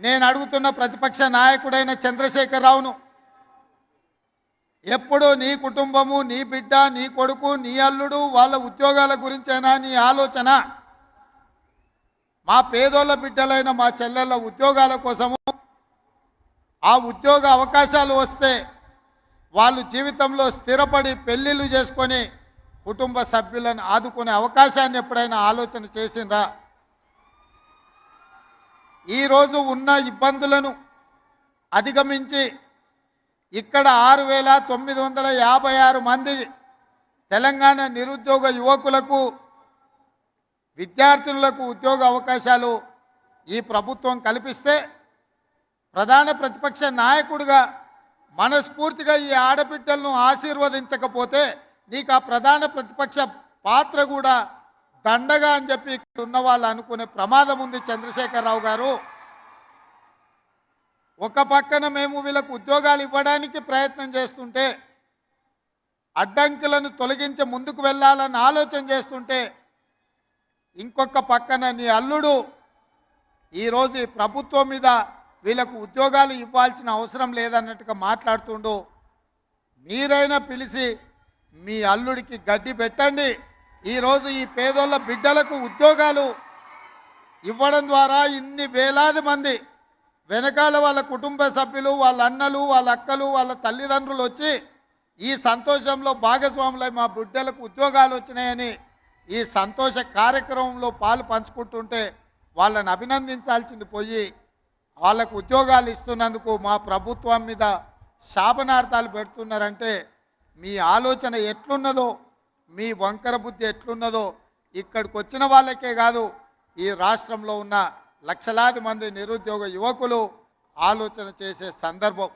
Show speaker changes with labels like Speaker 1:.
Speaker 1: నేను అడుగుతున్న ప్రతిపక్ష నాయకుడైన చంద్రశేఖరరావును ఎప్పుడు నీ కుటుంబము నీ బిడ్డ నీ కొడుకు నీ అల్లుడు వాళ్ళ ఉద్యోగాల గురించేనా నీ ఆలోచన మా పేదోళ్ళ బిడ్డలైన మా చెల్లెళ్ళ ఉద్యోగాల కోసము ఆ ఉద్యోగ అవకాశాలు వస్తే వాళ్ళు జీవితంలో స్థిరపడి పెళ్ళిళ్ళు చేసుకొని కుటుంబ సభ్యులను ఆదుకునే అవకాశాన్ని ఎప్పుడైనా ఆలోచన చేసిండ్రా? ఈరోజు ఉన్న ఇబ్బందులను అధిగమించి ఇక్కడ ఆరు వేల తొమ్మిది వందల యాభై ఆరు మంది తెలంగాణ నిరుద్యోగ యువకులకు విద్యార్థినులకు ఉద్యోగ అవకాశాలు ఈ ప్రభుత్వం కల్పిస్తే ప్రధాన ప్రతిపక్ష నాయకుడిగా మనస్ఫూర్తిగా ఈ ఆడబిడ్డలను ఆశీర్వదించకపోతే నీకు ఆ ప్రధాన ప్రతిపక్ష పాత్ర కూడా దండగా అని చెప్పి ఇక్కడ ఉన్న వాళ్ళు అనుకునే ప్రమాదం ఉంది చంద్రశేఖరరావు గారు. ఒక పక్కన మేము వీళ్ళకు ఉద్యోగాలు ఇవ్వడానికి ప్రయత్నం చేస్తుంటే అడ్డంకులను తొలగించి ముందుకు వెళ్ళాలని ఆలోచన చేస్తుంటే ఇంకొక పక్కన నీ అల్లుడు ఈరోజు ఈ ప్రభుత్వం మీద వీళ్ళకు ఉద్యోగాలు ఇవ్వాల్సిన అవసరం లేదన్నట్టుగా మాట్లాడుతుండు. మీరైనా పిలిచి మీ అల్లుడికి గడ్డి పెట్టండి. ఈరోజు ఈ పేదోళ్ళ బిడ్డలకు ఉద్యోగాలు ఇవ్వడం ద్వారా ఇన్ని వేలాది మంది వెనకాల వాళ్ళ కుటుంబ సభ్యులు వాళ్ళ అన్నలు వాళ్ళ అక్కలు వాళ్ళ తల్లిదండ్రులు వచ్చి ఈ సంతోషంలో భాగస్వాములై మా బిడ్డలకు ఉద్యోగాలు వచ్చినాయని ఈ సంతోష కార్యక్రమంలో పాలు పంచుకుంటుంటే వాళ్ళని అభినందించాల్సింది పోయి వాళ్ళకు ఉద్యోగాలు ఇస్తున్నందుకు మా ప్రభుత్వం మీద శాపనార్థాలు పెడుతున్నారంటే మీ ఆలోచన ఎట్లున్నదో మీ వంకర బుద్ధి ఎట్లున్నదో ఇక్కడికి వచ్చిన వాళ్ళకే కాదు ఈ రాష్ట్రంలో ఉన్న లక్షలాది మంది నిరుద్యోగ యువకులు ఆలోచన చేసే సందర్భం.